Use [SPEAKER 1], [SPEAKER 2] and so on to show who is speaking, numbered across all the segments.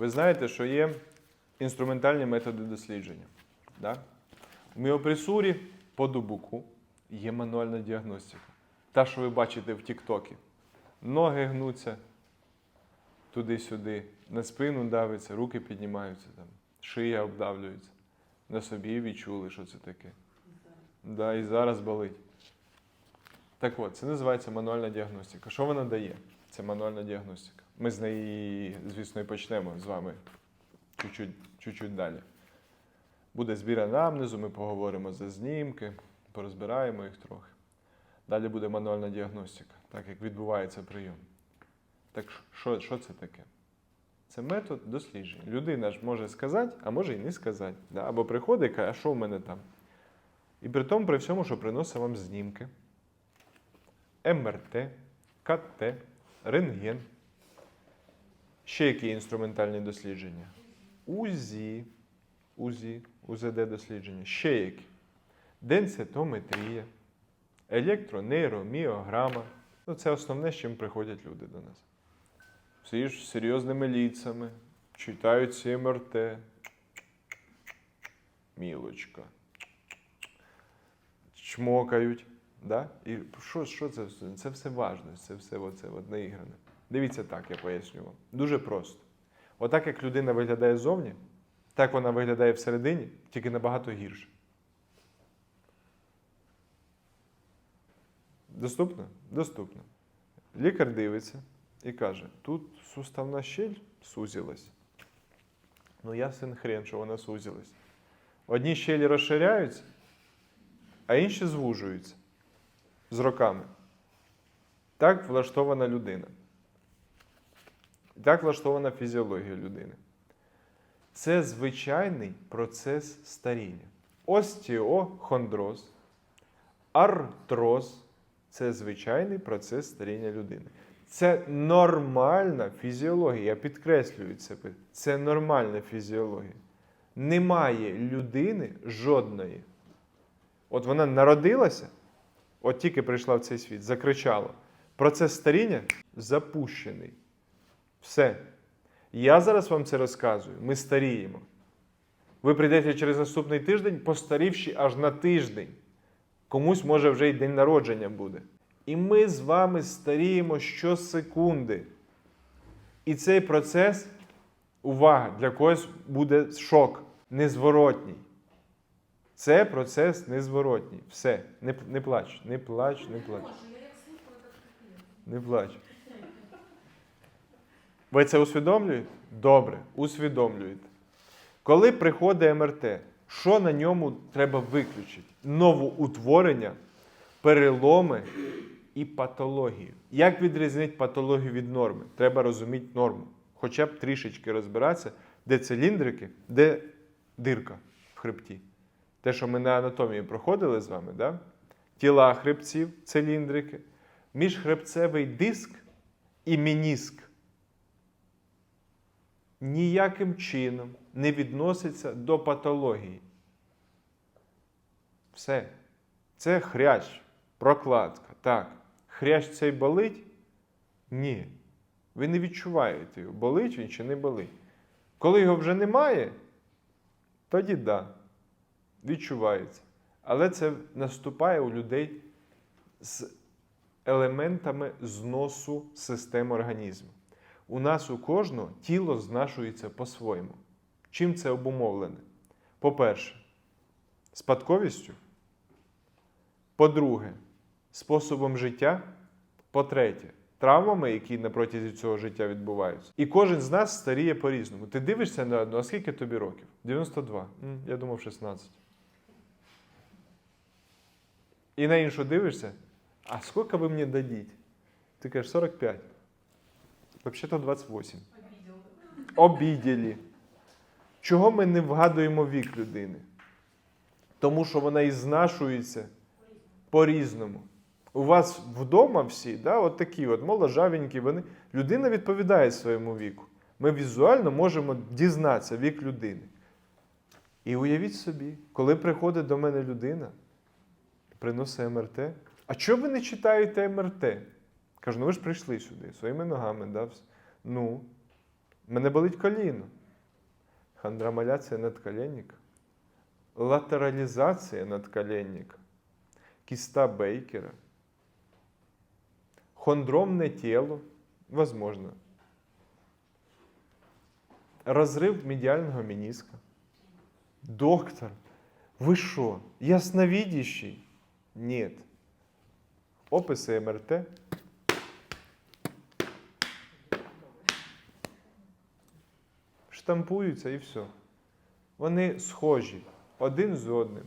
[SPEAKER 1] Ви знаєте, що є інструментальні методи дослідження. Да? В міопресурі по дубуку є мануальна діагностика. Та, що ви бачите в Тіктокі. Ноги гнуться туди-сюди, на спину давиться, руки піднімаються, там, шия обдавлюється. На собі відчули, що це таке. Да, і зараз болить. Так от, це називається мануальна діагностика. Що вона дає? Це мануальна діагностика. Ми з неї, звісно, і почнемо з вами чуть-чуть, далі. Буде збір анамнезу, ми поговоримо за знімки, порозбираємо їх трохи. Далі буде мануальна діагностика, так як відбувається прийом. Так що, що це таке? Це метод дослідження. Людина ж може сказати, а може і не сказати. Да? Або приходить і каже, а що в мене там? І при тому, при всьому, що приносить вам знімки, МРТ, КТ, рентген. Ще які інструментальні дослідження? УЗІ, УЗІ, УЗД дослідження. Ще які? Денситометрія, електронейроміограма. Ну, це основне, з чим приходять люди до нас. Всі ж серйозними ліцями, читають МРТ. Мілочка. Чмокають. Да? І що, що це? Це все важливо, це все оце от наігране. Дивіться так, я поясню вам. Дуже просто. Отак, як людина виглядає ззовні, так вона виглядає всередині, тільки набагато гірше. Доступно? Доступно. Лікар дивиться і каже: тут суставна щель сузилась. Ну, ясен хрен, що вона сузилась. Одні щелі розширяються, а інші звужуються з роками. Так влаштована людина. Так влаштована фізіологія людини. Це звичайний процес старіння. Остеохондроз, артроз це звичайний процес старіння людини. Це нормальна фізіологія. Я підкреслюю це. Це нормальна фізіологія. Немає людини жодної. От вона народилася, от тільки прийшла в цей світ, закричала. Процес старіння запущений. Все. Я зараз вам це розказую. Ми старіємо. Ви прийдете через наступний тиждень, постарівши аж на тиждень. Комусь може вже й день народження буде. І ми з вами старіємо щосекунди. І цей процес, увага, для когось буде шок, незворотній. Це процес незворотній. Все, не, не плач, не плач, не плач. Не плач. Ви це усвідомлюєте? Добре, усвідомлюєте. Коли приходить МРТ, що на ньому треба виключити? Новоутворення, переломи і патологію. Як відрізнити патологію від норми? Треба розуміти норму. Хоча б трішечки розбиратися, де циліндрики, де дирка в хребті. Те, що ми на анатомії проходили з вами, да? тіла хребців, циліндрики, міжхребцевий диск і мініск ніяким чином не відноситься до патології. Все. Це хрящ, прокладка. Так. Хрящ цей болить? Ні. Ви не відчуваєте його, болить він чи не болить. Коли його вже немає, тоді да, відчувається. Але це наступає у людей з елементами зносу системи організму. У нас у кожного тіло знашується по-своєму. Чим це обумовлене? По-перше, спадковістю. По-друге, способом життя. По-третє, травмами, які на протязі цього життя відбуваються. І кожен з нас старіє по-різному. Ти дивишся на одну, а скільки тобі років? 92. Я думав, 16. І на іншу дивишся, а скільки ви мені дадіть? Ти кажеш 45. Взагалі-то 28. Обіділі. Чого ми не вгадуємо вік людини? Тому що вона і знашується по-різному. У вас вдома всі, да, от такі от моложавенькі, вони. Людина відповідає своєму віку. Ми візуально можемо дізнатися вік людини. І уявіть собі, коли приходить до мене людина, приносить МРТ. А чого ви не читаєте МРТ? Кажу, ну ви ж прийшли сюди своїми ногами, да? Ну, Мене болить коліно. Хондромаляція надколенника. Латералізація надколенника. Кіста Бейкера. Хондромне тіло. Возможно. Розрив медіального меніска. Доктор, ви що? Ясновидящий? Нет. Описи МРТ. Штампуються і все. Вони схожі один з одним.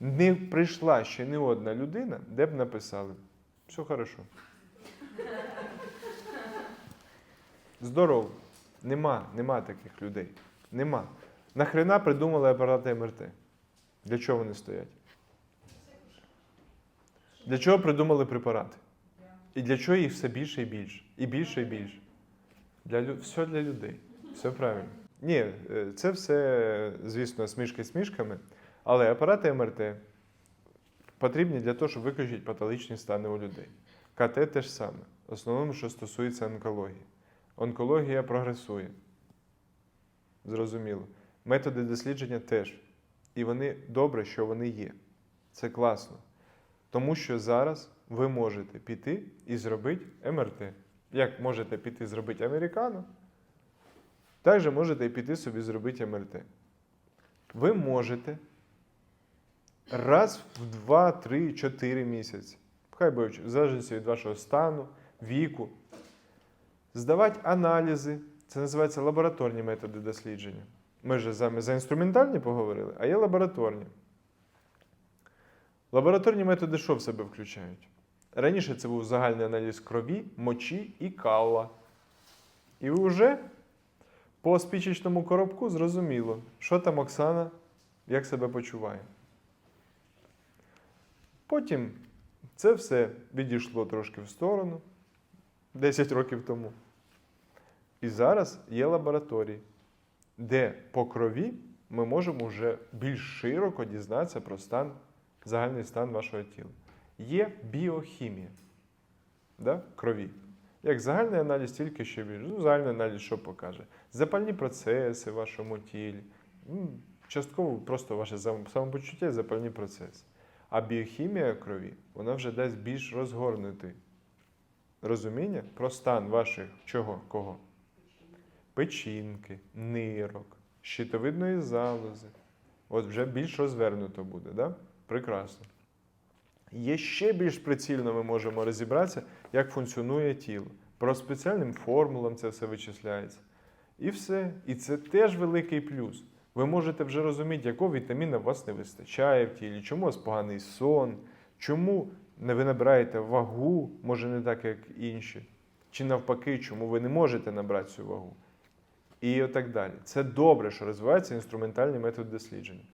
[SPEAKER 1] Не прийшла ще не одна людина, де б написали. Все хорошо. Здорово. Нема, нема таких людей. Нема. Нахрена придумали апарати МРТ? Для чого вони стоять? Для чого придумали препарати? І для чого їх все більше і більше? І більше і більше. Для, все для людей. Все правильно. Ні, е, це все, звісно, смішки смішками, але апарати МРТ потрібні для того, щоб виключити патологічні стани у людей. КТ теж саме. Основному, що стосується онкології. Онкологія прогресує. Зрозуміло. Методи дослідження теж. І вони добре, що вони є. Це класно. Тому що зараз ви можете піти і зробити МРТ. Як можете піти зробити американо, так же можете піти собі зробити МРТ. Ви можете раз в 2, 3, 4 місяці, хай би в залежності від вашого стану, віку, здавати аналізи. Це називається лабораторні методи дослідження. Ми вами за інструментальні поговорили, а є лабораторні. Лабораторні методи що в себе включають? Раніше це був загальний аналіз крові, мочі і калла. І ви вже по спічечному коробку зрозуміло, що там Оксана, як себе почуває. Потім це все відійшло трошки в сторону 10 років тому. І зараз є лабораторії, де по крові ми можемо вже більш широко дізнатися про стан, загальний стан вашого тіла. Є біохімія да, крові. Як загальний аналіз, тільки ще більше. Ну, загальний аналіз що покаже? Запальні процеси в вашому тілі. М, Частково просто ваше самопочуття і запальні процеси. А біохімія крові вона вже дасть більш розгорнутий розуміння про стан ваших чого? Кого? Печінки, нирок, щитовидної залози. От вже більш розвернуто буде, да? Прекрасно. Є ще більш прицільно ми можемо розібратися, як функціонує тіло. Про спеціальним формулам це все вичисляється. І все. І це теж великий плюс. Ви можете вже розуміти, якого вітаміна у вас не вистачає в тілі, чому у вас поганий сон, чому не ви набираєте вагу, може не так, як інші, чи навпаки, чому ви не можете набрати цю вагу. І так далі. Це добре, що розвиваються інструментальні методи дослідження.